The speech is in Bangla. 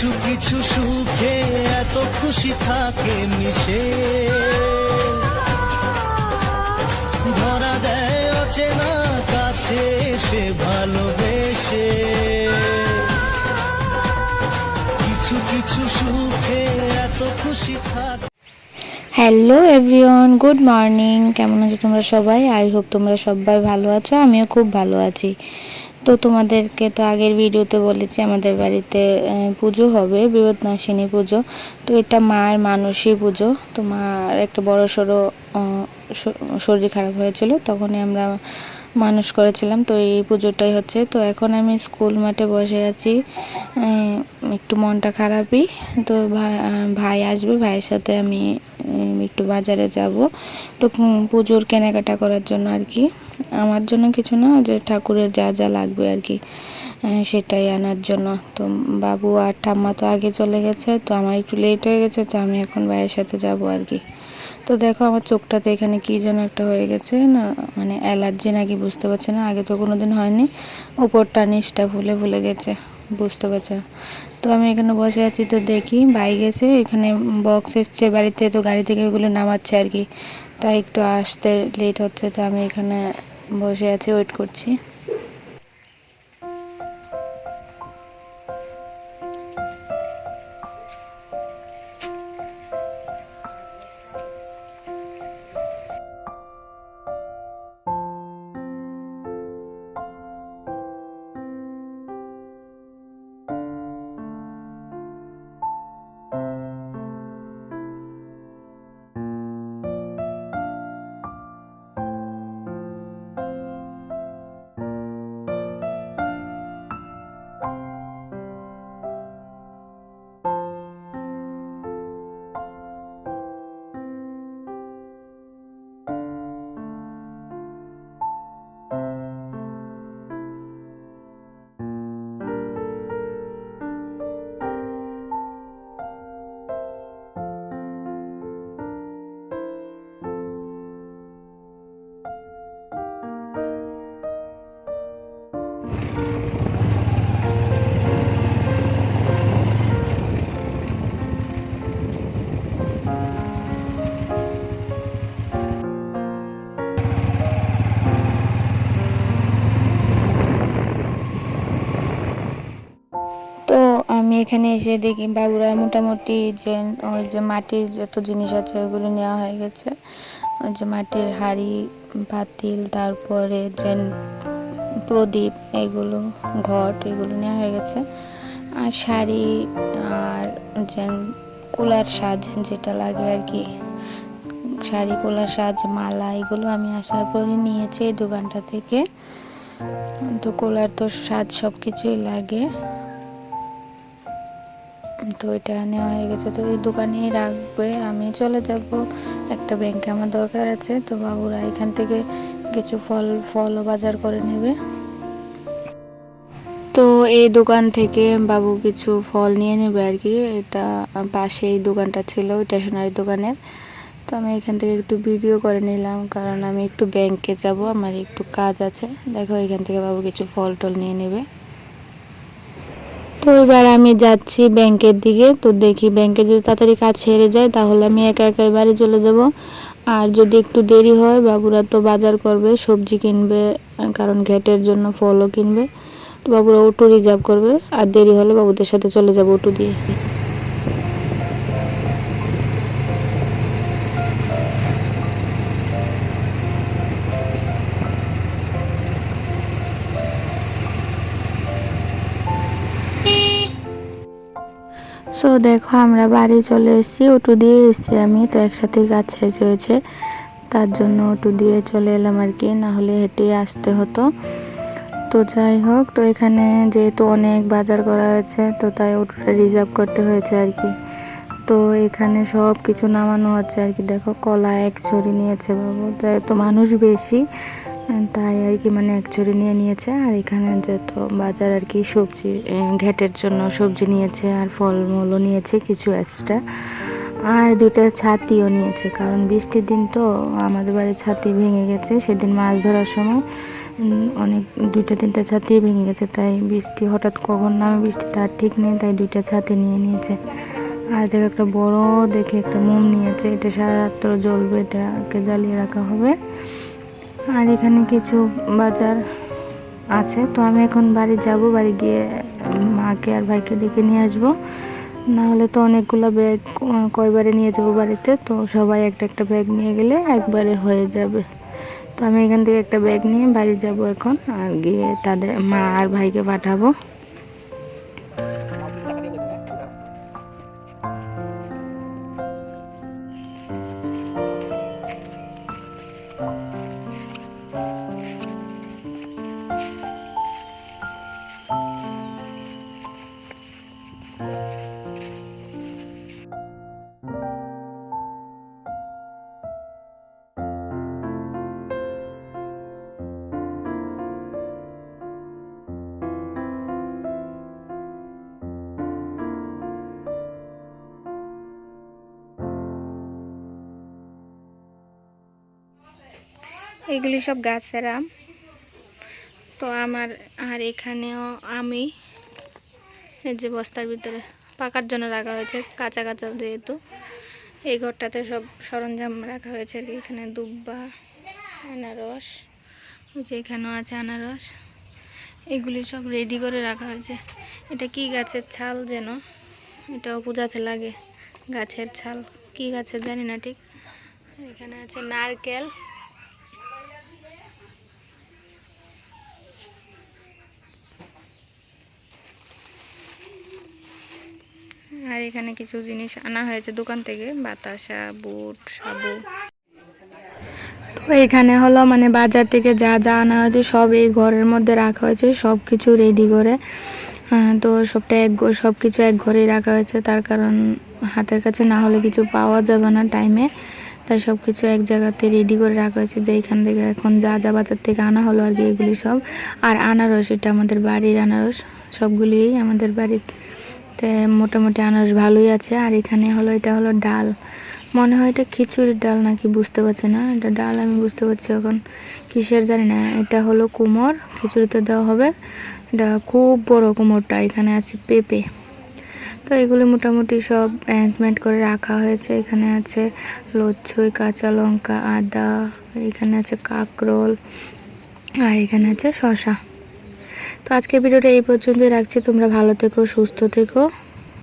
কিছু কিছু সুখে এত খুশি থাকে মিশে। ধরা দেয় অচেনা কাছে সে ভালোবেসে। কিছু কিছু সুখে এত খুশি থাকে। হ্যালো এভরিওয়ান গুড মর্নিং কেমন আছো তোমরা সবাই? আই হোপ তোমরা সবাই ভালো আছো। আমিও খুব ভালো আছি। তো তোমাদেরকে তো আগের ভিডিওতে বলেছি আমাদের বাড়িতে পুজো হবে, বিপদনাশিনী পুজো। তো এটা মার মানসী পুজো। তো মার একটা বড় সড়ো শরীর খারাপ হয়েছিল, তখনই আমরা মানুষ করেছিলাম, তো এই পুজোটাই হচ্ছে। তো এখন আমি স্কুল মাঠে বসে আছি। একটু মনটা খারাপই। তো ভাই আসবে, ভাইয়ের সাথে আমি একটু বাজারে যাব। তো পুজোর কেনাকাটা করার জন্য আর কি। আমার জন্য কিছু না, যে ঠাকুরের যা যা লাগবে আর কি সেটাই আনার জন্য। তো বাবু আর ঠাম্মা তো আগে চলে গেছে, তো আমার একটু লেট হয়ে গেছে, তো আমি এখন ভাইয়ের সাথে যাব আর কি। তো দেখো আমার চোখটাতে এখানে কি যেন একটা হয়ে গেছে, না মানে অ্যালার্জি নাকি বুঝতে পারছে না, আগে তো কোনো দিন হয়নি, উপরটা নিচটা ফুলে ফুলে গেছে, বুঝতে পারছে? তো আমি এখানে বসে আছি তো দেখি ভাই গেছে, এখানে বক্স এসছে বাড়িতে, তো গাড়ি থেকে ওগুলো নামাচ্ছে আর কি, তাই একটু আসতে লেট হচ্ছে, তো আমি এখানে বসে আছি ওয়েট করছি। এখানে এসে দেখি বাবুরা মোটামুটি যে, ওই যে মাটির যত জিনিস আছে ওগুলো নেওয়া হয়ে গেছে। ওই যে মাটির হাড়ি, পাতিল, তারপরে যে প্রদীপ, এগুলো ঘট, এগুলো নেওয়া হয়ে গেছে। আর শাড়ি আর যে কুলার সাজ যেটা লাগে আর কি, শাড়ি, কুলার সাজ, মালা, এগুলো আমি আসার পরে নিয়েছি এই দোকানটা থেকে। তো কোলার তো সাজ সব কিছুই লাগে। তো এটা নেওয়া হয়ে গেছে। তো এই দোকানেই রাখবে। আমি চলে যাব। একটা ব্যাংকে আমার দরকার আছে। তো বাবুরা এখান থেকে কিছু ফল, ফলও বাজার করে নেবে। তো এই দোকান থেকে বাবু কিছু ফল নিয়ে নেবে আর কি। এটা পাশে এই দোকানটা ছিল, স্টেশনারি দোকানের। তো আমি এখান থেকে একটু ভিডিও করে নিলাম। কারণ আমি একটু ব্যাংকে যাব। আমার একটু কাজ আছে। দেখো এখান থেকে বাবু কিছু ফল টল নিয়ে নেবে। তো এবার আমি যাচ্ছি ব্যাংকের দিকে। তো দেখি ব্যাংকে যদি তাড়াতাড়ি কাজ সেরে যায়, তাহলে আমি একা একা বাড়ি চলে যাব। আর যদি একটু দেরি হয়, বাবুরা তো বাজার করবে, সবজি কিনবে, কারণ ঘেটের জন্য ফলও কিনবে। তো বাবুরা অটো রিজার্ভ করবে, আর দেরি হলে বাবুদের সাথে চলে যাব অটো দিয়ে। সো দেখো আমরা বাড়ি চলে এসেছি অটো দিয়ে এসেছি আমি। তো একসাথেই কাজ শেষ হয়েছে, তার জন্য অটো দিয়ে চলে এলাম আর কি, না হলে হেঁটে আসতে হতো। তো যাই হোক, তো এখানে যেহেতু অনেক বাজার করা হয়েছে, তো তাই অটোটা রিজার্ভ করতে হয়েছে আর কি। তো এখানে সব কিছু নামানো হচ্ছে আর কি, দেখো কলা এক ছড়ি নিয়েছে বাবু, তাই তো মানুষ বেশি। তাই আর কি মানে এক চুরি নিয়ে নিয়েছে। আর এখানে যত বাজার আর কি সবজি আহ, ঘ্যাটের জন্য সবজি নিয়েছে আর ফলমূলও নিয়েছে কিছু এক্সট্রা আর দুটো ছাতিও নিয়েছে কারণ বৃষ্টির দিন তো আমাদের বাড়ির ছাতি ভেঙে গেছে। সেদিন মাছ ধরার সময় অনেক দুইটা তিনটা ছাতি ভেঙে গেছে তাই বৃষ্টি হঠাৎ কখন নামে বৃষ্টি তার ঠিক নেই তাই দুইটা ছাতি নিয়ে নিয়েছে। আর দেখে একটা বড় দেখে একটা মোম নিয়েছে এটা সারা রাত্র জ্বলবে এটাকে জ্বালিয়ে রাখা হবে। আর এখানে কিছু বাজার আছে। তো আমি এখন বাড়ি যাব, বাড়ি গিয়ে মাকে আর ভাইকে ডেকে নিয়ে আসব। না হলে তো অনেকগুলো ব্যাগ কয়বারে নিয়ে যাব বাড়িতে। তো সবাই একটা একটা ব্যাগ নিয়ে গেলে একবারে হয়ে যাবে। তো আমি এখান থেকে একটা ব্যাগ নিয়ে বাড়ি যাব এখন আর গিয়ে তাদের মা আর ভাইকে পাঠাবো। এগুলি সব গাছের আম। তো আমার, আর এখানেও আমি এই যে বস্তার ভিতরে পাকার জন্য রাখা হয়েছে, কাঁচা কাঁচা যেহেতু। এই ঘরটাতে সব সরঞ্জাম রাখা হয়েছে, আর কি এখানে দুব্বা, আনারস যে এখানেও আছে আনারস। এগুলি সব রেডি করে রাখা হয়েছে। এটা কি গাছের ছাল যেন? এটাও পূজাতে লাগে, গাছের ছাল। কি গাছের জানি না ঠিক। এখানে আছে নারকেল। আর এখানে কিছু জিনিস আনা হয়েছে দোকান থেকে, বাতাসা, বুট, সাবু। তো এখানে হলো মানে বাজার থেকে যা যা আনা হয়েছে সব এই ঘরের মধ্যে রাখা হয়েছে সব কিছু রেডি করে তো সবটা এক সব কিছু এক ঘরেই রাখা হয়েছে, তার কারণ হাতের কাছে না হলে কিছু পাওয়া যাবে না টাইমে তাই সব কিছু এক জায়গাতে রেডি করে রাখা হয়েছে যে এখান থেকে এখন যা যা বাজার থেকে আনা হলো আর কি এগুলি সব। আর আনারস, এটা আমাদের বাড়ির আনারস, সবগুলিই আমাদের বাড়ির তে মোটামুটি আনারস ভালোই আছে, আর এখানে হলো, এটা হলো ডাল। মনে হয় এটা খিচুড়ির ডাল নাকি, বুঝতে পারছি না। এটা ডাল আমি বুঝতে পারছি এখন কিসের জানি না। এটা হলো কুমোর, খিচুড়িতে দেওয়া হবে। এটা খুব বড় কুমোরটা, এখানে আছে পেঁপে। তো এগুলি মোটামুটি সব অ্যারেঞ্জমেন্ট করে রাখা হয়েছে। এখানে আছে লচ্ছই, কাঁচা লঙ্কা, আদা, এখানে আছে কাকরোল, আর এখানে আছে শশা তো আজকে ভিডিওটা এই পর্যন্তই রাখছি। তোমরা ভালো থেকো সুস্থ থেকো।